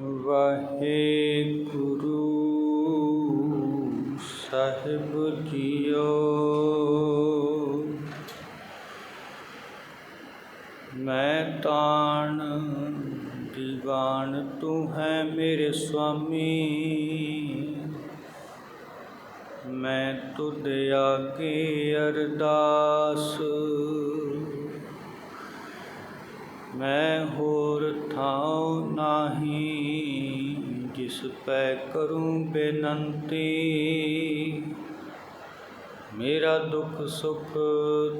ਵਾਹਿਗੁਰੂ ਸਾਹਿਬ ਜੀਓ। ਮੈਂ ਤਾਣ ਦੀਵਾਨ ਤੂੰ ਹੈ ਮੇਰੇ ਸੁਆਮੀ। ਮੈਂ ਤੁਧ ਆਗੇ ਅਰਦਾਸ ਮੈਂ ਹੋਰ ਥਾਉ ਨਾਹੀ, ਜਿਸ ਪੈ ਕਰੂੰ ਬੇਨੰਤੀ। ਮੇਰਾ ਦੁੱਖ ਸੁਖ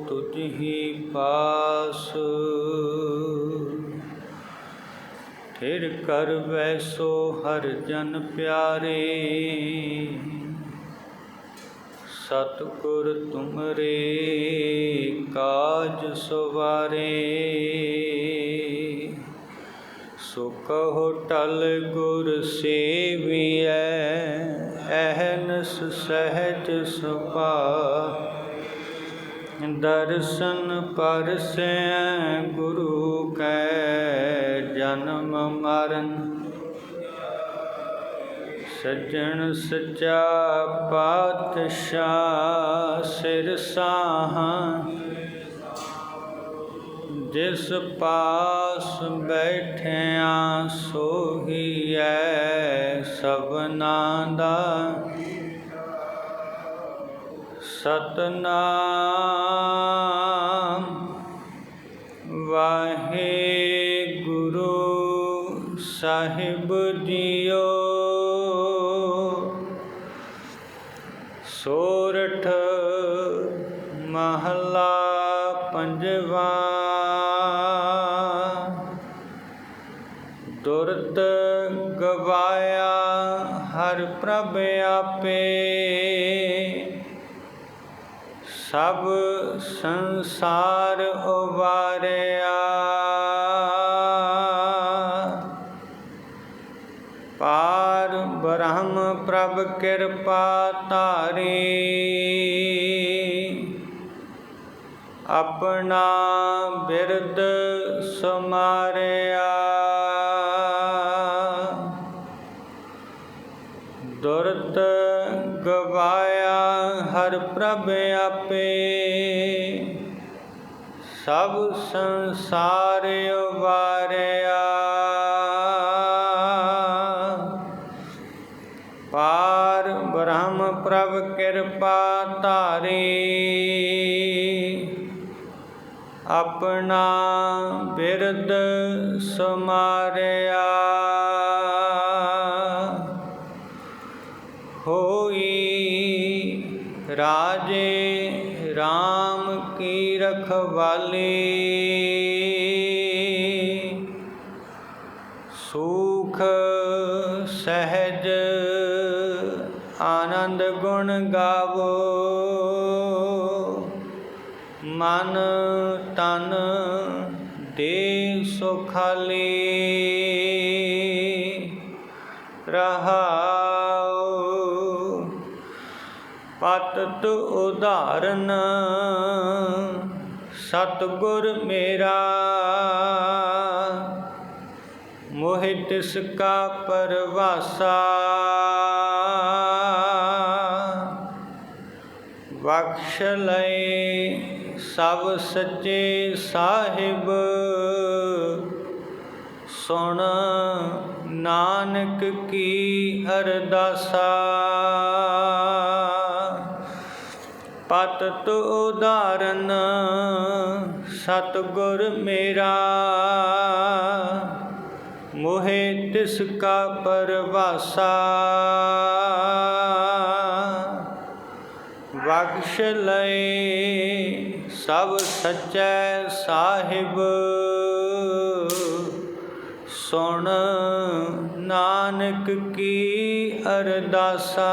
ਤੁਝ ਹੀ ਪਾਸ। ਫਿਰ ਕਰ ਵੈਸੋ ਹਰ ਜਨ ਪਿਆਰੇ। ਸਤਿਗੁਰ ਤੁਮਰੇ, ਕਾਜ ਸਵਾਰੇ। ਸੋ ਕਹੋ ਟਲ ਗੁਰ ਸੇਵੀਐ, ਅਹਨਸ ਸਹਿਜ ਸੁਭਾ ਦਰਸ਼ਨ ਪਰਸੈ ਗੁਰੂ ਕੈ ਜਨਮ ਮਰਨ। ਸੱਜਣ ਸੱਚਾ ਪਾਤਸ਼ਾਹ ਸਿਰ ਸਾਹਾਂ ਜਿਸ ਪਾਸ ਬੈਠਿਆ ਸੋਹੀਐ ਸਭਨਾ ਦਾ। ਸਤਨਾਮ ਵਾਹਿਗੁਰੂ ਸਾਹਿਬ ਜੀਓ। ਸੋਰਠ ਮਹਲਾ ਪੰਜਵਾ ਹਰ ਪ੍ਰਭ ਆਪੇ। ਸਭ ਸੰਸਾਰ ਉਵਾਰਿਆ ਪਾਰ ਬ੍ਰਹਮ ਪ੍ਰਭ ਕਿਰਪਾ ਧਾਰੀ। ਆਪਣਾ ਬਿਰਦ ਸਮਾਰਿਆ। ਦੁਰਤ ਗਵਾਇਆ ਹਰ ਪ੍ਰਭ ਆਪੇ। ਸਭ ਸੰਸਾਰ ਵਾਰਿਆ ਪਾਰ ਬ੍ਰਹਮ ਪ੍ਰਭ ਕਿਰਪਾ ਧਾਰੀ। ਆਪਣਾ ਬਿਰਦ ਸਮਾਰਿਆ। RAM ਕੀ ਰਖਵਾਲੀ? ਸੁਖ ਸਹਿਜ ਆਨੰਦ ਗੁਣ ਗਾਵੋ। ਮਨ ਤਨ ਦੇ ਸੁਖਾਲੀ ਰਹਾਉ ਪਤਤ ਉਦਾਹਰਨ ਸਤਗੁਰ ਮੇਰਾ ਮੋਹਿ ਤਿਸ ਕਾ ਪਰਵਾਸਾ। ਬਖਸ਼ ਲਏ ਸਭ ਸੱਚੇ ਸਾਹਿਬ। ਸੁਣ ਨਾਨਕ ਕੀ ਅਰਦਾਸਾ। ਪਤਤ ਉਦਾਹਰਨ ਸਤਗੁਰ ਮੇਰਾ। ਮੋਹਿ ਤਿਸ ਕਾ ਪਰਵਾਸਾ। ਬਖਸ਼ ਲਏ ਸਭ ਸੱਚੈ ਸਾਹਿਬ। ਸੁਣ ਨਾਨਕ ਕੀ ਅਰਦਾਸਾ।